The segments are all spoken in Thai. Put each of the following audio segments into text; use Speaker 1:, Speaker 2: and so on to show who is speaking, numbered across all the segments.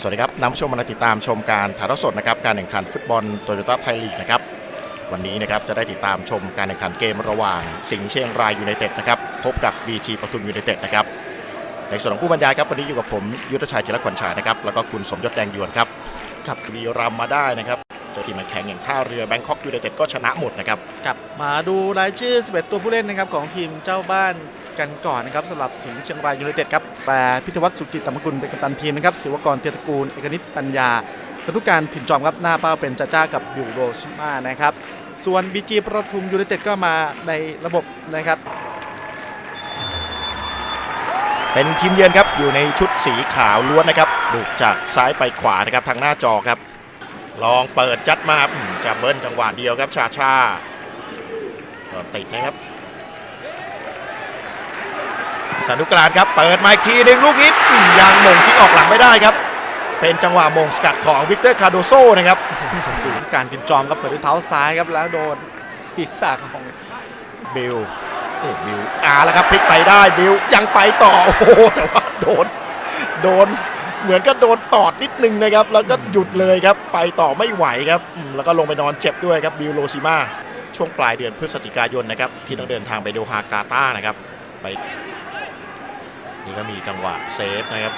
Speaker 1: สวัสดีครับนำชมมาติดตามชมการถ่ายทอดสดนะครับการแข่งขันฟุตบอลโตโยต้าไทยลีกนะครับวันนี้นะครับจะได้ติดตามชมการแข่งขันเกมระหว่าง สิงห์เชียงรายยูไนเต็ดนะครับพบกับ BG ปทุมยูไนเต็ดนะครับในส่วนของผู้บรรยายครับวันนี้อยู่กับผมยุทธชัยจิรขวัญชายนะครับแล้วก็คุณสมยศแดงยวนครับครับวีรัมย์มาได้นะครับ เจอทีมแข่งอย่างท่าเรือแบงคอกยูไนเต็ดก็ชนะหมดนะครับ
Speaker 2: ครับมาดูรายชื่อ 11 ตัวผู้เล่นนะครับของทีมเจ้าบ้านกันก่อนนะครับสำหรับสิงห์เชียงรายยูไนเต็ดครับแปรพิทวัฒน์สุจิตตมกุลเป็นกัปตันทีมนะครับศิวกรเตียตระกูลเอกนิตปัญญาสนุการถิ่นจอมครับหน้าเป้าเป็นจ้าจ้ากับบิวโรชิมานะครับส่วนบีจีประทุมยูไนเต็ดก็มาในระบบนะครับ
Speaker 1: เป็นทีมเยือนครับอยู่ในชุดสีขาวล้วนนะครับบุกจากซ้ายไปขวานะครับทางหน้าจอครับ ลองเปิดจัดมาอืมจะเบิ้ลจังหวะเดียวครับชาชาก็ติดนะครับสนุกรานครับเปิดมาอีกทีหนึ่งลูกนี้อืมยางมงที่ออกหลังไม่ได้ครับ เป็นจังหวะมงสกัดของวิกเตอร์คาโดโซนะครับ
Speaker 2: ดูการถิ่นจอมครับเปิดด้วยเท้าซ้ายครับแล้วโดนศีรษะของ
Speaker 1: บิลโอ้บิลอาแล้วครับพลิกไปได้บิลยังไปต่อโอ้โหแต่ว่าโดนโดน เหมือนก็โดนตอดนิดนึงนะครับ แล้วก็หยุดเลยครับ ไปต่อไม่ไหวครับแล้วก็ลงไปนอนเจ็บด้วยครับบิลโลซิมาช่วงปลายเดือนพฤศจิกายนนะครับ ที่ต้องเดินทางไปโดฮากาตานะครับ ไป นี่ก็มีจังหวะเซฟนะครับ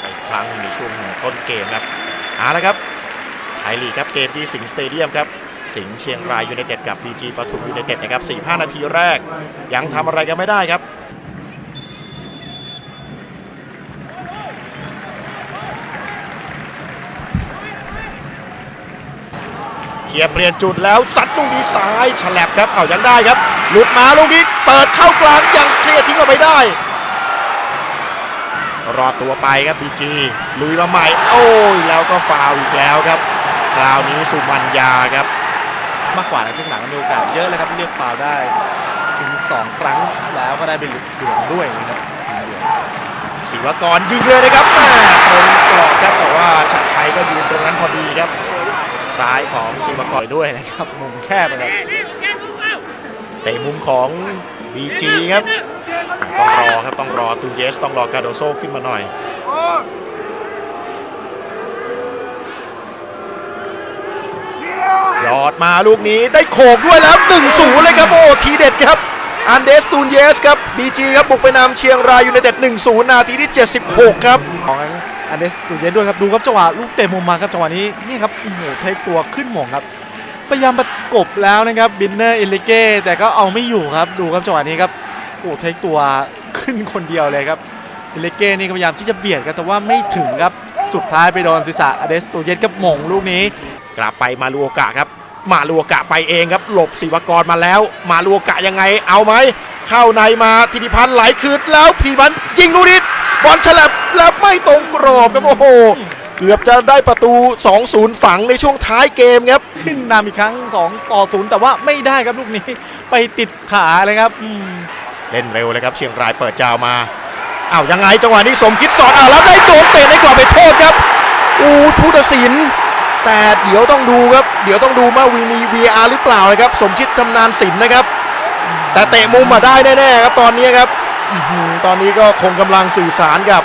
Speaker 1: ไปครั้งในช่วงต้นเกมครับเอาละครับไทยลีกครับเกมที่สิงห์สเตเดียมครับสิงห์เชียงรายยูไนเต็ดกับ BG ปทุมยูไนเต็ดนะครับ4-5 นาทีแรก ยังทำอะไรกันไม่ได้ครับ เคลียร์เปลี่ยนจุดแล้วซัดลูกนี้ซ้ายฉลับครับเอายังได้ครับ หลุดมาลูกนี้เปิดเข้ากลางยังเคลียร์ทิ้งออกไปได้ รอดตัวไปครับ BG ลุยมาใหม่ โอ้ยแล้วก็ฟาวล์อีกแล้วครับ คราวนี้สุมัญญาครับ
Speaker 2: มากกว่าในครึ่งหลังมีโอกาสเยอะเลยครับเรียกฟาวล์ได้ ถึง 2 ครั้งแล้วก็ได้เป็นเหลืองด้วยนะครับทีมเยือน
Speaker 1: ศิวกรยิงเลยนะครับแม่ตรงกรอบครับแต่ว่าชัดชัยก็ยืนตรงนั้นพอดีครับ ซ้าย ของศิวกร
Speaker 2: ด้วยนะครับ มุมแคบนะครับ
Speaker 1: เตะมุมของ BG ครับต้องรอครับต้องรอตูเยสต้องรอกาโดโซขึ้นมาหน่อยยอดมาลูกนี้ได้โขกด้วยแล้ว1นศูนย์เลยครับโอ้ทีเด็ดครับอันเดสตูนเยสครับ BG ครับบุกไปนำเชียงรายยูไนเต็ด1 0 นาทีที่ 76 ครับ
Speaker 2: ข อันเดสตูเยสด้วยครับดูครับจังหวะลูกเตะมุมมาครับจังหวะนี้นี่ครับโอ้โหเทคตัวขึ้นหม่งครับพยายามประกบแล้วนะครับบินเนอร์เอลิเก้แต่ก็เอาไม่อยู่ครับดูครับจังหวะนี้ครับโอ้เทคตัวขึ้นคนเดียวเลยครับเอลิเก้นี่พยายามที่จะเบียดครับแต่ว่าไม่ถึงครับสุดท้ายไปโดนศีรษะอเดสตูเยสกับหม่งลูกนี้
Speaker 1: กลับไปมาลูโอกะครับ มาลูโอกะไปเองครับ หลบศิวกรมาแล้ว มาลูโอกะยังไงเอาไหมเข้าในมาธิติพันธ์ไหลคืนแล้วธิติพันธ์ยิงลูกนี้ บอลฉลับแล้วไม่ตรงกรอบครับโอ้โห เกือบจะได้ประตู 2-0 ฝังในช่วงท้ายเกมครับ
Speaker 2: ขึ้นนำอีกครั้ง 2 ต่อ 0 แต่ว่าไม่ได้ครับลูกนี้ไปติดขาเลยครับอืม
Speaker 1: เล่นเร็วเลยครับ เชียงรายเปิดจาวมาอ้าวยังไงจังหวะนี้สมคิดสอดอ่าแล้วได้โดนเตะในกรอบไปโทษครับอู้ผู้ตัดสิน แต่เดี๋ยวต้องดูครับ เดี๋ยวต้องดูว่าวีมี VR หรือเปล่านะครับ สมชิดทำนานศิลป์นะครับ แต่เตะมุมมาได้แน่ๆครับตอนนี้ครับอื้อหือ ตอนนี้ก็คงกำลังสื่อสารกับ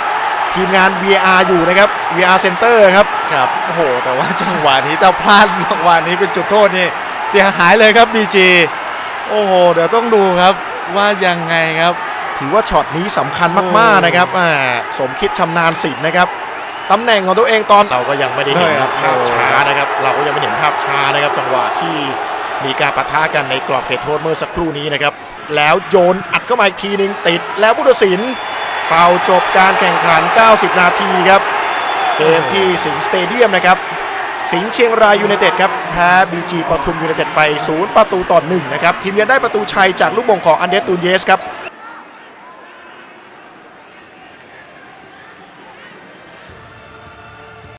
Speaker 1: ทีมงาน VR อยู่นะครับ VR Center ครับ
Speaker 2: ครับโอ้โห แต่ว่าจังหวะนี้ถ้าพลาดจังหวะนี้เป็นจุดโทษนี่เสียหายเลยครับบีจีโอ้โห เดี๋ยวต้องดูครับว่ายังไงครับ
Speaker 1: ถือว่าช็อตนี้สำคัญมาก
Speaker 2: โอ้
Speaker 1: ๆนะครับอ่าสมคิดชำนาญศิลป์นะครับตำแหน่งของตัวเองตอนเราก็ยังไม่ได้เห็นครับ
Speaker 2: ใช่
Speaker 1: ภา
Speaker 2: ครับ
Speaker 1: พช้านะครับ เราก็ยังไม่เห็นภาพช้านะครับ จังหวะที่ มีการปะทะกันในกรอบเขตโทษเมื่อสักครู่นี้นะครับ แล้วโยนอัดเข้ามาอีกทีหนึ่งติด แล้วผู้ตัดสิน เป่าจบการแข่งขัน 90 นาทีครับ เกมที่สิงห์สเตเดียมนะครับ สิงห์เชียงรายยูไนเต็ดครับ แพ้บีจีปทุมยูไนเต็ดไป 0 ประตูต่อ1นะครับ ทีมเยือนได้ประตูชัยจากลูกมงของอันเดรสตูนเยสครับ